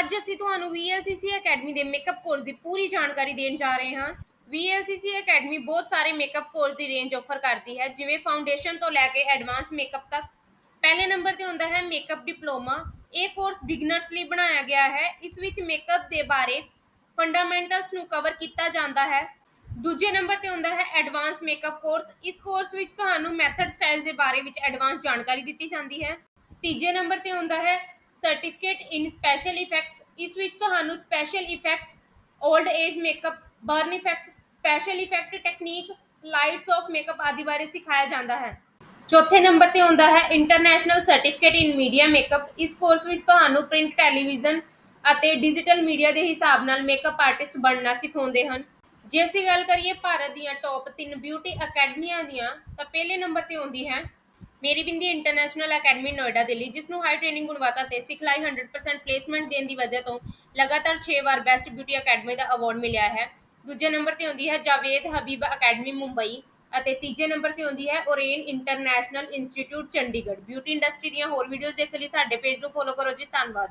ਅੱਜ ਅਸੀਂ ਤੁਹਾਨੂੰ VLCC ਅਕੈਡਮੀ ਦੇ ਮੇਕਅਪ ਕੋਰਸ ਦੀ ਪੂਰੀ ਜਾਣਕਾਰੀ ਦੇਣ ਜਾ ਰਹੇ ਹਾਂ। VLCC ਅਕੈਡਮੀ ਬਹੁਤ ਸਾਰੇ ਮੇਕਅਪ ਕੋਰਸ ਦੀ ਰੇਂਜ ਆਫਰ ਕਰਦੀ ਹੈ, ਜਿਵੇਂ ਫਾਊਂਡੇਸ਼ਨ ਤੋਂ ਲੈ ਕੇ ਐਡਵਾਂਸ ਮੇਕਅਪ ਤੱਕ। ਪਹਿਲੇ ਨੰਬਰ ਤੇ ਹੁੰਦਾ ਹੈ ਮੇਕਅਪ ਡਿਪਲੋਮਾ ਇਹ ਕੋਰਸ ਬਿਗਨਰਸ ਲਈ ਬਣਾਇਆ ਗਿਆ ਹੈ। ਇਸ ਵਿੱਚ ਮੇਕਅਪ ਦੇ ਬਾਰੇ ਫੰਡਾਮੈਂਟਲਸ ਨੂੰ ਕਵਰ ਕੀਤਾ ਜਾਂਦਾ ਹੈ। ਦੂਜੇ ਨੰਬਰ ਤੇ ਹੁੰਦਾ ਹੈ ਐਡਵਾਂਸ ਮੇਕਅਪ ਕੋਰਸ ਇਸ ਕੋਰਸ ਵਿੱਚ ਤੁਹਾਨੂੰ ਮੈਥਡ ਸਟਾਈਲ ਦੇ ਬਾਰੇ ਵਿੱਚ ਐਡਵਾਂਸ ਜਾਣਕਾਰੀ ਦਿੱਤੀ ਜਾਂਦੀ ਹੈ। ਤੀਜੇ ਨੰਬਰ ਤੇ ਹੁੰਦਾ ਹੈ ਸਰਟੀਫਿਕੇਟ ਇਨ ਸਪੈਸ਼ਲ ਇਫੈਕਟਸ ਇਸ ਵਿੱਚ ਤੁਹਾਨੂੰ special effects old age makeup burn effect special effect technique lights of makeup ਆਦਿ ਬਾਰੇ ਸਿਖਾਇਆ ਜਾਂਦਾ ਹੈ। ਚੌਥੇ ਨੰਬਰ ਤੇ ਆਉਂਦਾ ਹੈ international certificate in media makeup ਇਸ ਕੋਰਸ ਵਿੱਚ ਤੁਹਾਨੂੰ ਪ੍ਰਿੰਟ ਟੈਲੀਵਿਜ਼ਨ ਅਤੇ ਡਿਜੀਟਲ ਮੀਡੀਆ ਦੇ ਹਿਸਾਬ ਨਾਲ ਮੇਕਅਪ ਆਰਟਿਸਟ ਬਣਨਾ ਸਿਖਾਉਂਦੇ ਹਨ। ਜੇ ਅਸੀਂ ਗੱਲ ਕਰੀਏ ਭਾਰਤ ਦੀਆਂ ਟੌਪ 3 ਬਿਊਟੀ ਅਕੈਡਮੀਆਂ ਦੀਆਂ, ਤਾਂ ਪਹਿਲੇ ਨੰਬਰ ਤੇ ਆਉਂਦੀ ਹੈ ਮੇਰੀ ਬਿੰਦੀ ਇੰਟਰਨੈਸ਼ਨਲ ਅਕੈਡਮੀ ਨੋਇਡਾ ਦਿੱਲੀ ਜਿਸ ਨੂੰ ਹਾਈ ਟ੍ਰੇਨਿੰਗ ਗੁਣਵੱਤਾ ਤੇ ਸਿਖਲਾਈ 100% ਪਲੇਸਮੈਂਟ ਦੇਣ ਦੀ ਵਜ੍ਹਾ ਤੋਂ ਲਗਾਤਾਰ 6 ਵਾਰ ਬੈਸਟ ਬਿਊਟੀ ਅਕੈਡਮੀ ਦਾ ਅਵਾਰਡ ਮਿਲਿਆ ਹੈ। ਦੂਜੇ ਨੰਬਰ ਤੇ ਆਉਂਦੀ ਹੈ ਜਾਵੇਦ ਹਬੀਬ ਅਕੈਡਮੀ ਮੁੰਬਈ ਅਤੇ ਤੀਜੇ ਨੰਬਰ ਤੇ ਆਉਂਦੀ ਹੈ Orane international institute Chandigarh. Beauty industry ਦੀਆਂ ਹੋਰ ਵੀਡੀਓਜ਼ ਦੇਖਣ ਲਈ ਸਾਡੇ ਪੇਜ ਨੂੰ ਫੋਲੋ ਕਰੋ ਜੀ। ਧੰਨਵਾਦ।